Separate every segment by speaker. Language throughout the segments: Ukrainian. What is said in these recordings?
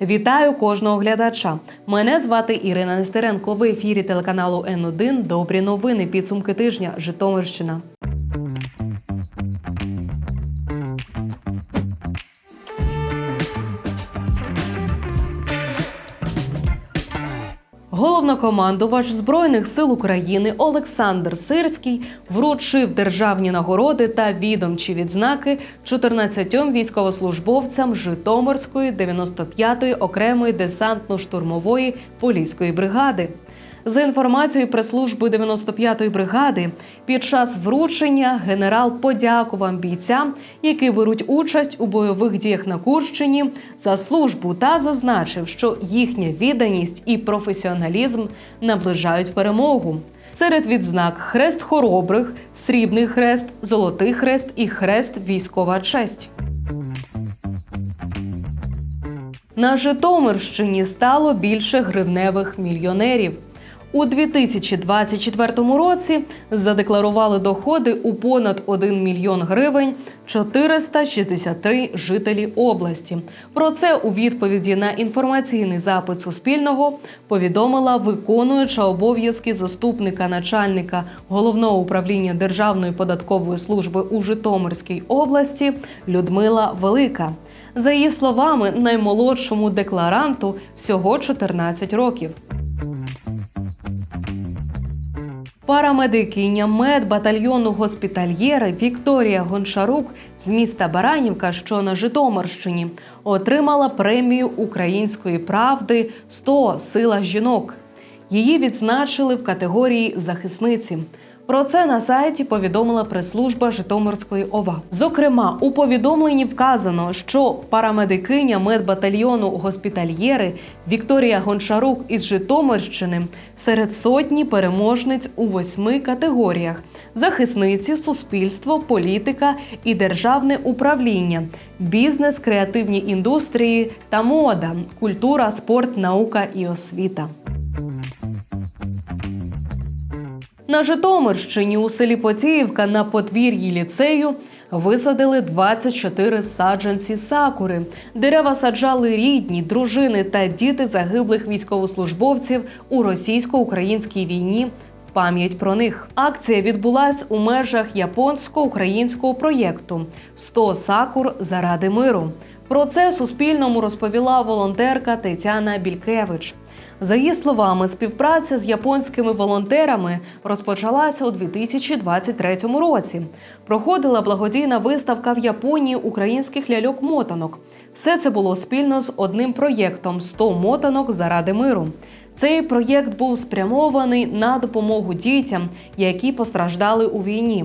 Speaker 1: Вітаю кожного глядача. Мене звати Ірина Нестеренко. В ефірі телеканалу Н1 Добрі новини. Підсумки тижня. Житомирщина. Головнокомандувач Збройних сил України Олександр Сирський вручив державні нагороди та відомчі відзнаки 14 військовослужбовцям Житомирської 95-ї окремої десантно-штурмової поліської бригади. За інформацією прес-служби 95-ї бригади, під час вручення генерал подякував бійцям, які беруть участь у бойових діях на Курщині, за службу та зазначив, що їхня відданість і професіоналізм наближають перемогу. Серед відзнак хрест хоробрих, срібний хрест, золотий хрест і хрест військова честь. На Житомирщині стало більше гривневих мільйонерів. У 2024 році задекларували доходи у понад 1 мільйон гривень 463 жителі області. Про це у відповіді на інформаційний запит Суспільного повідомила виконуюча обов'язки заступника начальника головного управління Державної податкової служби у Житомирській області Людмила Велика. За її словами, наймолодшому декларанту всього 14 років. Парамедикиня медбатальйону госпітальєри Вікторія Гончарук з міста Баранівка, що на Житомирщині, отримала премію української правди «100 сила жінок. Її відзначили в категорії захисниці. Про це на сайті повідомила прес-служба Житомирської ОВА. Зокрема, у повідомленні вказано, що парамедикиня медбатальйону госпітальєри Вікторія Гончарук із Житомирщини серед сотні переможниць у восьми категоріях: захисниці, суспільство, політика і державне управління, бізнес, креативні індустрії та мода, культура, спорт, наука і освіта. На Житомирщині у селі Потіївка на подвір'ї ліцею висадили 24 саджанці сакури. Дерева саджали рідні, дружини та діти загиблих військовослужбовців у російсько-українській війні. в Пам'ять про них акція відбулась у межах японсько-українського проєкту «100 сакур заради миру. Про це Суспільному розповіла волонтерка Тетяна Бількевич. За її словами, співпраця з японськими волонтерами розпочалася у 2023 році. Проходила благодійна виставка в Японії українських ляльок-мотанок. Все це було спільно з одним проєктом «100 мотанок заради миру. Цей проєкт був спрямований на допомогу дітям, які постраждали у війні.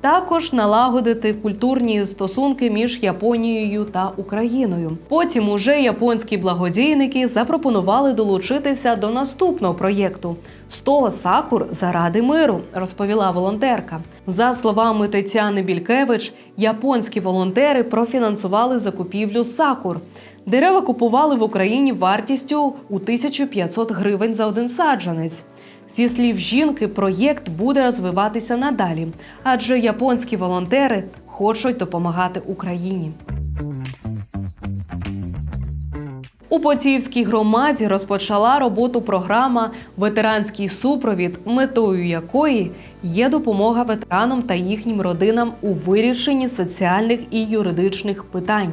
Speaker 1: Також налагодити культурні стосунки між Японією та Україною. Потім уже японські благодійники запропонували долучитися до наступного проєкту «100 сакур заради миру, розповіла волонтерка. За словами Тетяни Бількевич, японські волонтери профінансували закупівлю сакур. Дерева купували в Україні вартістю у 1500 гривень за один саджанець. Зі слів жінки, проєкт буде розвиватися надалі, адже японські волонтери хочуть допомагати Україні. У Потіївській громаді розпочала роботу програма Ветеранський супровід, метою якої є допомога ветеранам та їхнім родинам у вирішенні соціальних і юридичних питань.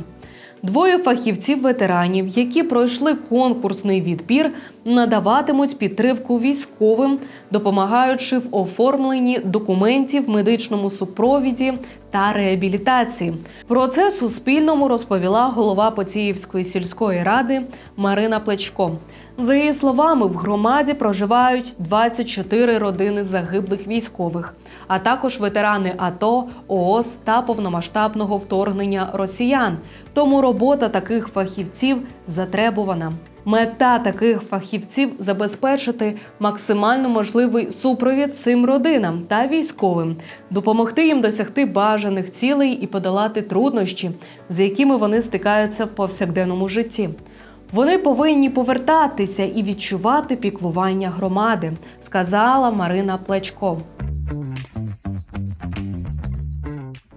Speaker 1: Двоє фахівців ветеранів, які пройшли конкурсний відбір, надаватимуть підтримку військовим, допомагаючи в оформленні документів, медичному супровіді та реабілітації. Про це Суспільному розповіла голова Поціївської сільської ради Марина Плечко. За її словами, в громаді проживають 24 родини загиблих військових, а також ветерани АТО, ООС та повномасштабного вторгнення росіян. Тому робота таких фахівців затребувана. Мета таких фахівців забезпечити максимально можливий супровід цим родинам та військовим, допомогти їм досягти бажаних цілей і подолати труднощі, з якими вони стикаються в повсякденному житті. Вони повинні повертатися і відчувати піклування громади, сказала Марина Плечко.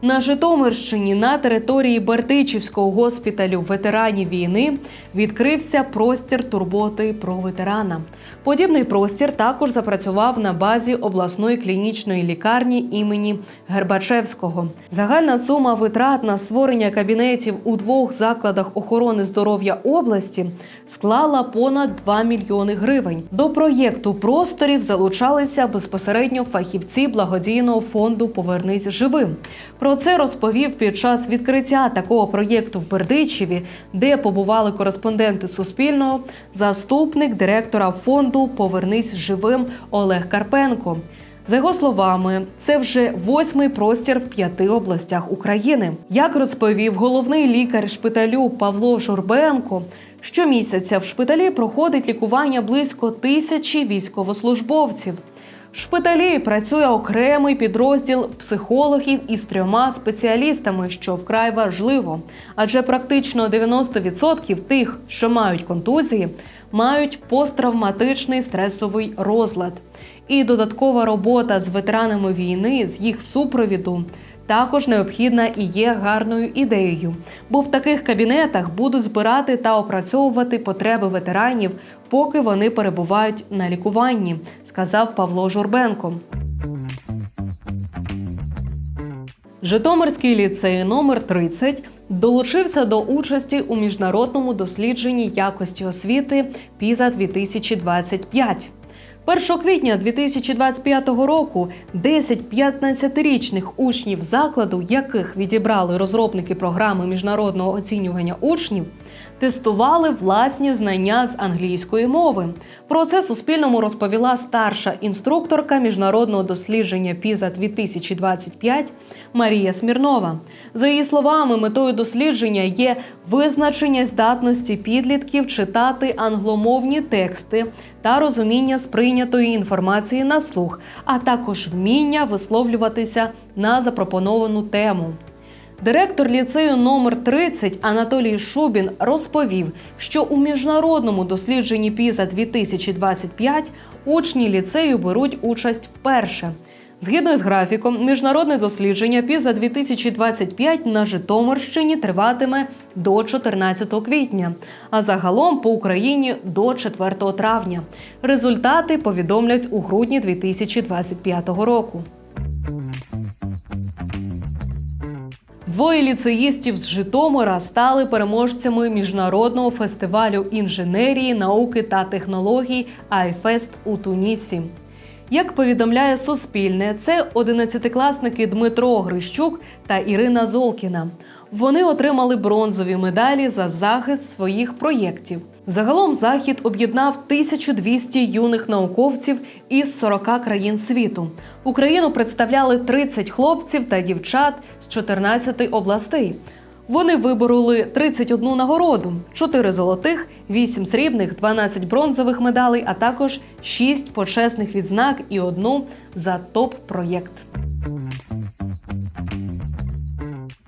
Speaker 1: На Житомирщині на території Бертичівського госпіталю ветеранів війни відкрився простір турботи про ветерана. Подібний простір також запрацював на базі обласної клінічної лікарні імені Гербачевського. Загальна сума витрат на створення кабінетів у двох закладах охорони здоров'я області склала понад 2 мільйони гривень. До проєкту просторів залучалися безпосередньо фахівці благодійного фонду Повернись живим. Про це розповів під час відкриття такого проєкту в Бердичеві, де побували кореспонденти Суспільного, заступник директора фонду Повернись живим Олег Карпенко. За його словами, це вже восьмий простір в п'яти областях України. Як розповів головний лікар шпиталю Павло Журбенко, щомісяця в шпиталі проходить лікування близько тисячі військовослужбовців. В шпиталі працює окремий підрозділ психологів із трьома спеціалістами, що вкрай важливо, адже практично 90% тих, що мають контузії, мають посттравматичний стресовий розлад. І додаткова робота з ветеранами війни з їх супровіду також необхідна і є гарною ідеєю, бо в таких кабінетах будуть збирати та опрацьовувати потреби ветеранів, поки вони перебувають на лікуванні, сказав Павло Журбенко. Житомирський ліцей номер 30 долучився до участі у міжнародному дослідженні якості освіти ПІЗа 2025 1 квітня 2025 року 10 15-річних учнів закладу, яких відібрали розробники програми міжнародного оцінювання учнів, тестували власні знання з англійської мови. Про це Суспільному розповіла старша інструкторка міжнародного дослідження ПІЗа 2025 Марія Смірнова. За її словами, метою дослідження є визначення здатності підлітків читати англомовні тексти та розуміння сприйнятої інформації на слух, а також вміння висловлюватися на запропоновану тему. Директор ліцею номер 30 Анатолій Шубін розповів, що у міжнародному дослідженні ПІЗа 2025 учні ліцею беруть участь вперше. Згідно з графіком, міжнародне дослідження ПІЗа 2025 на Житомирщині триватиме до 14 квітня, а загалом по Україні до 4 травня. Результати повідомлять у грудні 2025 року. Двоє ліцеїстів з Житомира стали переможцями міжнародного фестивалю інженерії, науки та технологій Айфест у Тунісі. Як повідомляє Суспільне, це 11-класники Дмитро Грищук та Ірина Золкіна. Вони отримали бронзові медалі за захист своїх проєктів. Загалом захід об'єднав 1200 юних науковців із 40 країн світу. Україну представляли 30 хлопців та дівчат з 14 областей. Вони вибороли 31 нагороду: 4 золотих, 8 срібних, 12 бронзових медалей, а також 6 почесних відзнак і одну за топ-проєкт.